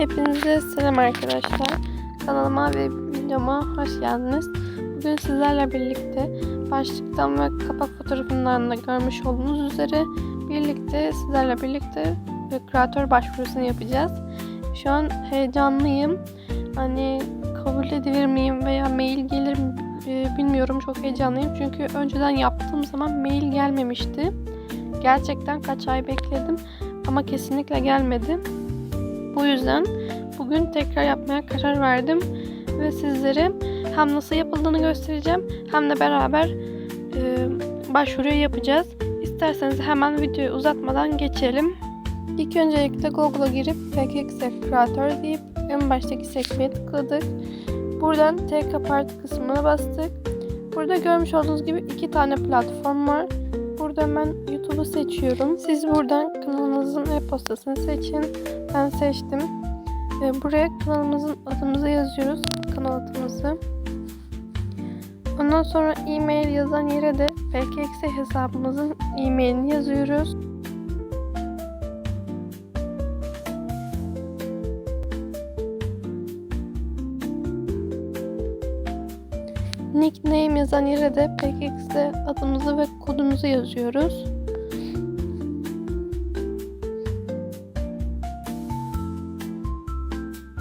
Hepinize selam arkadaşlar. Kanalıma ve videoma hoş geldiniz. Bugün sizlerle birlikte başlıktan ve kapak fotoğrafından da görmüş olduğunuz üzere birlikte sizlerle birlikte bir kreatör başvurusunu yapacağız. Şu an heyecanlıyım. Hani kabul edilir miyim veya mail gelir mi e, bilmiyorum. Çok heyecanlıyım. Çünkü önceden yaptığım zaman mail gelmemişti. Gerçekten kaç ay bekledim ama kesinlikle gelmedi. Bu yüzden bugün tekrar yapmaya karar verdim ve sizlere hem nasıl yapıldığını göstereceğim hem de beraber e, başvuruyu yapacağız. İsterseniz hemen videoyu uzatmadan geçelim. İlk öncelikle Google'a girip PKX Creator deyip en baştaki sekmeye tıkladık. Buradan Take Apart kısmına bastık. Burada görmüş olduğunuz gibi iki tane platform var. Burada ben YouTube'u seçiyorum. Siz buradan kanalınızın e-postasını seçin. Ben seçtim. Ee, Buraya kanalımızın adımızı yazıyoruz. Kanal adımızı. Ondan sonra e-mail yazan yere de PKX hesabımızın e-mailini yazıyoruz. Nickname yazan yere de PKX'de adımızı ve kodumuzu yazıyoruz.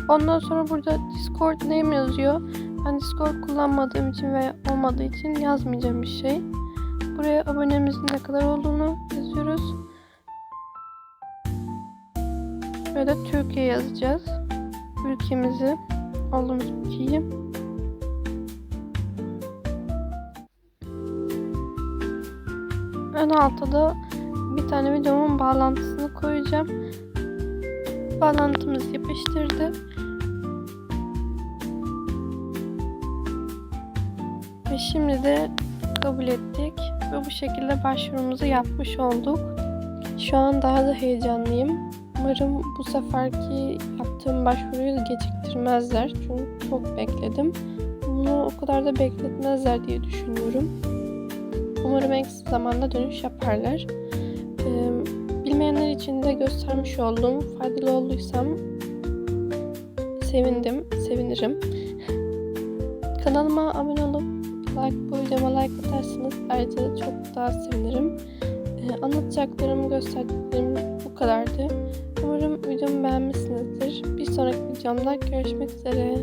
Ondan sonra burada Discord name yazıyor. Ben Discord kullanmadığım için veya olmadığı için yazmayacağım bir şey. Buraya abonemizin ne kadar olduğunu yazıyoruz. Buraya Türkiye yazacağız. Ülkemizi, olduğumuz ülkeyi. Ön altta da bir tane videomun bağlantısını koyacağım. Bağlantımızı yapıştırdık. Ve şimdi de kabul ettik. Ve bu şekilde başvurumuzu yapmış olduk. Şu an daha da heyecanlıyım. Umarım bu seferki yaptığım başvuruyu geciktirmezler. Çünkü çok bekledim. Bunu o kadar da bekletmezler diye düşünüyorum. Umarım en kısa zamanda dönüş yaparlar. Ee, bilmeyenler için de göstermiş olduğum faydalı olduysam sevindim, sevinirim. Kanalıma abone olup like, bu videoma like atarsanız ayrıca çok daha sevinirim. Ee, anlatacaklarım, gösterdiklerim bu kadardı. Umarım videomu beğenmişsinizdir. Bir sonraki videomda görüşmek üzere.